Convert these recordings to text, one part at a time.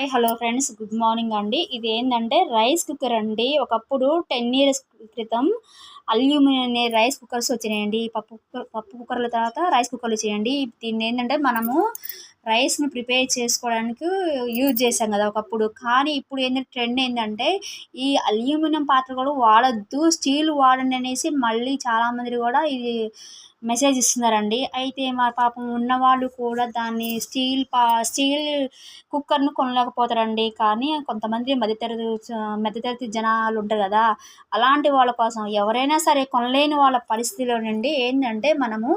Hi hello friends. Good morning అండి. ఇది ఏంటంటే రైస్ కుక్కర్ అండి. ఒకప్పుడు టెన్ ఇయర్స్ క్రితం అల్యూమినియం అనే రైస్ కుక్కర్స్ వచ్చినాయండి. పప్పు కుక్కర్ పప్పు కుక్కర్ల తర్వాత రైస్ కుక్కర్లు వచ్చాయండి. దీన్ని ఏంటంటే మనము రైస్ని ప్రిపేర్ చేసుకోవడానికి యూజ్ చేసాం కదా ఒకప్పుడు. కానీ ఇప్పుడు ఏంటంటే ట్రెండ్ ఏంటంటే ఈ అల్యూమినియం పాత్ర కూడా వాడద్దు స్టీల్ వాడండి అనేసి మళ్ళీ చాలామంది కూడా ఇది మెసేజ్ ఇస్తున్నారండి. అయితే మా పాపం ఉన్నవాళ్ళు కూడా దాన్ని స్టీల్ పా స్టీల్ కుక్కర్ను కొనలేకపోతారండి. కానీ కొంతమంది మధ్యతరగతి మధ్యతరగతి జనాలు ఉంటారు కదా అలాంటి వాళ్ళ కోసం ఎవరైనా సరే కొనలేని వాళ్ళ పరిస్థితిలో నుండి ఏంటంటే మనము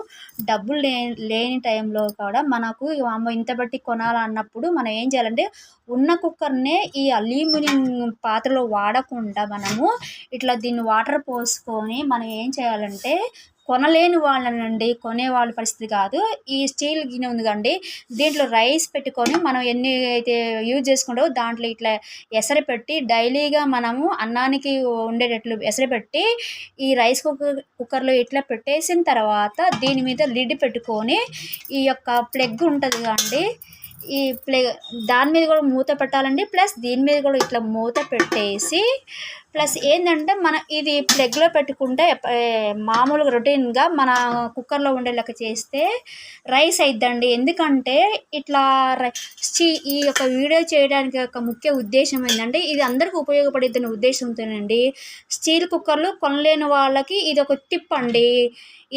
డబ్బులు లే లేని టైంలో కూడా మనకు అమ్మ ఇంత బట్టి కొనాలన్నప్పుడు మనం ఏం చేయాలంటే ఉన్న కుక్కర్నే ఈ అల్యూమినియం పాత్రలో వాడకుండా మనము ఇట్లా దీన్ని వాటర్ పోసుకొని మనం ఏం చేయాలంటే కొనలేని వాళ్ళనండి కొనే వాళ్ళ పరిస్థితి కాదు. ఈ స్టీల్ గిన్నె ఉంది కండి దీంట్లో రైస్ పెట్టుకొని మనం ఎన్ని అయితే యూజ్ చేసుకుంటామో దాంట్లో ఇట్లా ఎసరు పెట్టి డైలీగా మనము అన్నానికి ఉండేటట్లు ఎసరు పెట్టి ఈ రైస్ కుక్కర్ కుక్కర్లో ఇట్లా పెట్టేసిన తర్వాత దీని మీద లిడ్ పెట్టుకొని ఈ యొక్క ప్లగ్ ఉంటుంది కదండి ఈ ప్లే దాని మీద కూడా మూత పెట్టాలండి. ప్లస్ దీని మీద కూడా ఇట్లా మూత పెట్టేసి ప్లస్ ఏంటంటే మన ఇది ప్లగ్లో పెట్టుకుంటే మామూలుగా రొటీన్గా మన కుక్కర్లో ఉండేలాగా చేస్తే రైస్ అయిద్దండి. ఎందుకంటే ఇట్లా స్టీ ఈ యొక్క వీడియో చేయడానికి ఒక ముఖ్య ఉద్దేశం ఏంటంటే ఇది అందరికీ ఉపయోగపడిద్దని ఉద్దేశంతోనండి. స్టీల్ కుక్కర్లు కొనలేని వాళ్ళకి ఇది ఒక టిప్ అండి.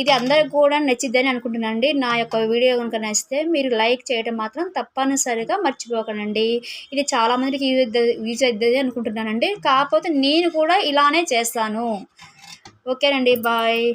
ఇది అందరికి కూడా నచ్చిద్దని అనుకుంటున్నానండి. నా యొక్క వీడియో కనుక నచ్చితే మీరు లైక్ చేయడం మాత్రం తప్పనిసరిగా మర్చిపోకండి. ఇది చాలామందికి యూజ్ యూజ్ అవుతుంది అనుకుంటున్నానండి. కాకపోతే నేను కూడా ఇలానే చేస్తాను. ఓకేనండి బాయ్.